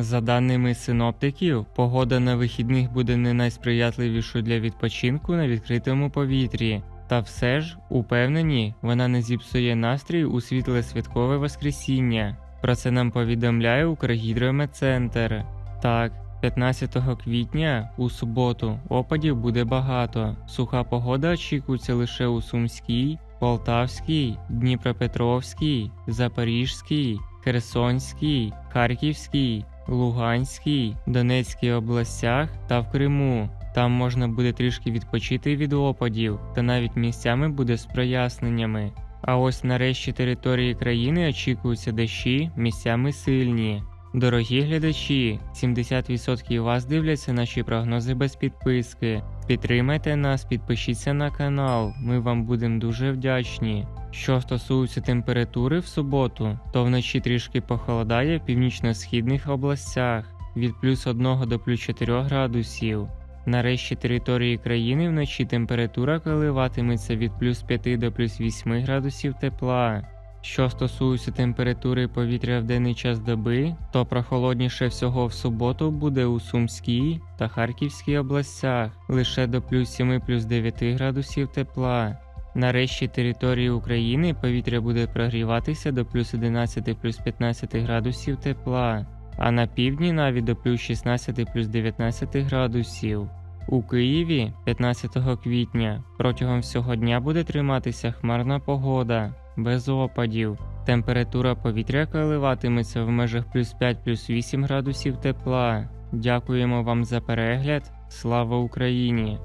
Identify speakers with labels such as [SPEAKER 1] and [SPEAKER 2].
[SPEAKER 1] За даними синоптиків, погода на вихідних буде не найсприятливішою для відпочинку на відкритому повітрі. Та все ж, упевнені, вона не зіпсує настрій у світле святкове Воскресіння. Про це нам повідомляє Укргідрометцентр. Так, 15 квітня у суботу опадів буде багато. Суха погода очікується лише у Сумській, Полтавській, Дніпропетровській, Запорізькій, Херсонській, Харківській, Луганській, Донецькій областях та в Криму. Там можна буде трішки відпочити від опадів, та навіть місцями буде з проясненнями. А ось нарешті території країни очікуються дощі, місцями сильні. Дорогі глядачі, 70% вас дивляться наші прогнози без підписки. Підтримайте нас, підпишіться на канал, ми вам будемо дуже вдячні. Що стосується температури в суботу, то вночі трішки похолодає в північно-східних областях від плюс 1 до плюс 4 градусів. Нарешті території країни вночі температура коливатиметься від плюс 5 до плюс 8 градусів тепла. Що стосується температури повітря в денний час доби, то прохолодніше всього в суботу буде у Сумській та Харківській областях лише до плюс 7 плюс 9 градусів тепла. Нарешті території України повітря буде прогріватися до плюс 11 плюс 15 градусів тепла, а на півдні навіть до плюс 16 плюс 19 градусів. У Києві 15 квітня протягом всього дня буде триматися хмарна погода, без опадів. Температура повітря коливатиметься в межах плюс 5 плюс 8 градусів тепла. Дякуємо вам за перегляд. Слава Україні!